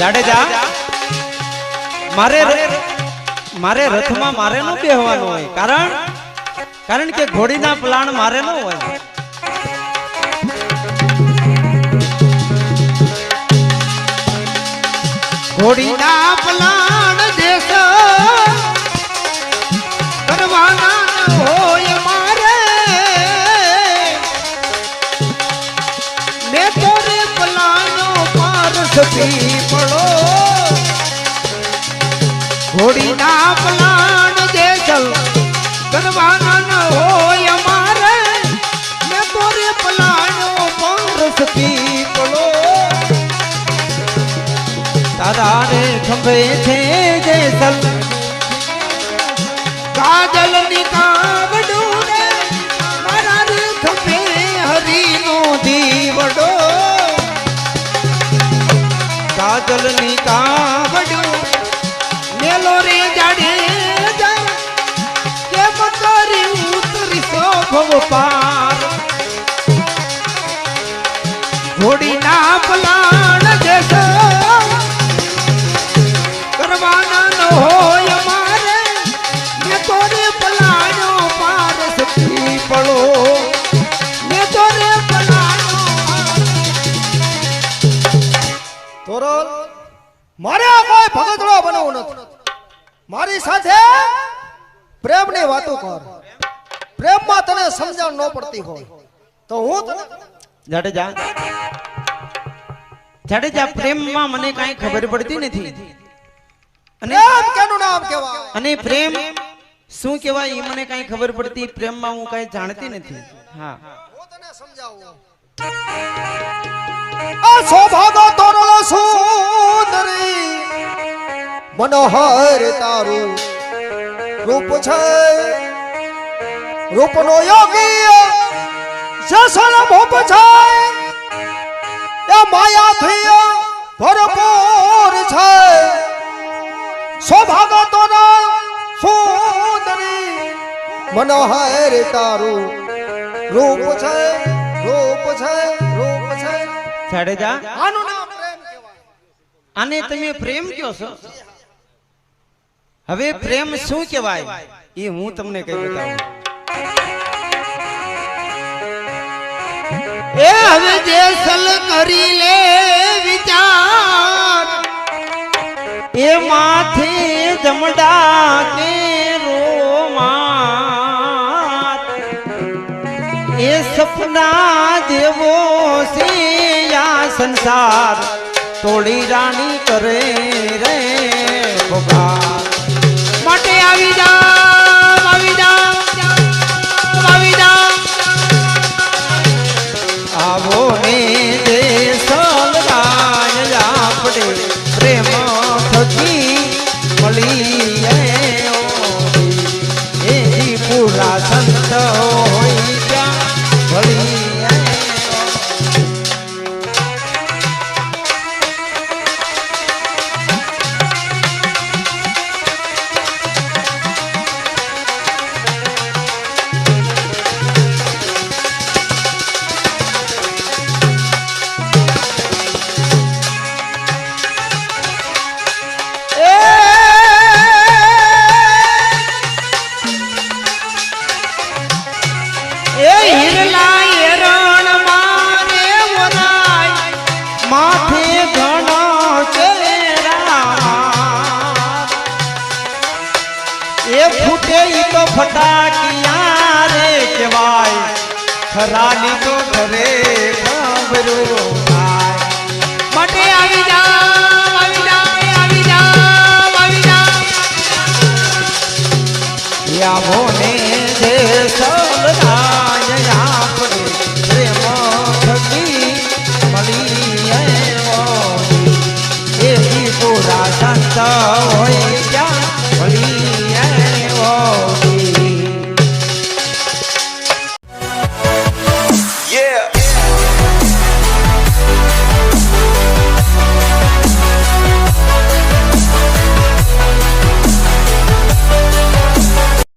જાડેજા મારે મારે રથમાં મારે ન બેહવાનું હોય. કારણ? કારણ કે ઘોડીના પ્લાન મારે ન હોય. ઘોડીના પલાણ પારસ પડો ઘોડીના પલાણ દેશ કરવાના ન હોય અમારે, ને તોરે પલાનો પારસ પડો તારા રે ખંભે છે જેસલ કાજલની કાવડું પાર. ઘોડી ના પલાણ જેસ કરવાના ન હોય મારે મેં તો પલાણો પાર સતી પડો. મેં તો પલાણો તોરલ મારે કોઈ ભગતડો બનવું નથી. મારી સાથે પ્રેમની વાતો કર. પ્રેમમાં તને સમજણ ન પડતી હોય તો હું તને જાડેજા જાડેજા પ્રેમમાં મને કાંઈ ખબર પડતી નથી. અને કેનું નામ કેવા અને પ્રેમ શું કહેવાય એ મને કાંઈ ખબર પડતી પ્રેમમાં હું કાંઈ જાણતી નથી. હા. હું તને સમજાવું. આ સૌભાગો તોરલો સુંદરી મનોહર તારું રૂપ છે. રૂપનો યોગી જસન ભોપ છે એ માયાથી ભરપૂર છે. સૌભાગો ના સુંદરી મનોહર તારું રૂપ છે રૂપ છે રૂપ છે. જાડેજા આનું નામ પ્રેમ કહેવાય. આને તમે પ્રેમ કયો છો? હવે પ્રેમ શું કહેવાય? એ હું તમને કહી બતાવું. એ હવે જેસલ કરી લે વિચાર. એ માથે જમડા કે રોમાત. એ સપના જેવો છે યા સંસાર. તોડી રાણી કરે રે ઈ તો ફટાકિયા રે કહેવાય. ખરાની તો ઘરે ખબરો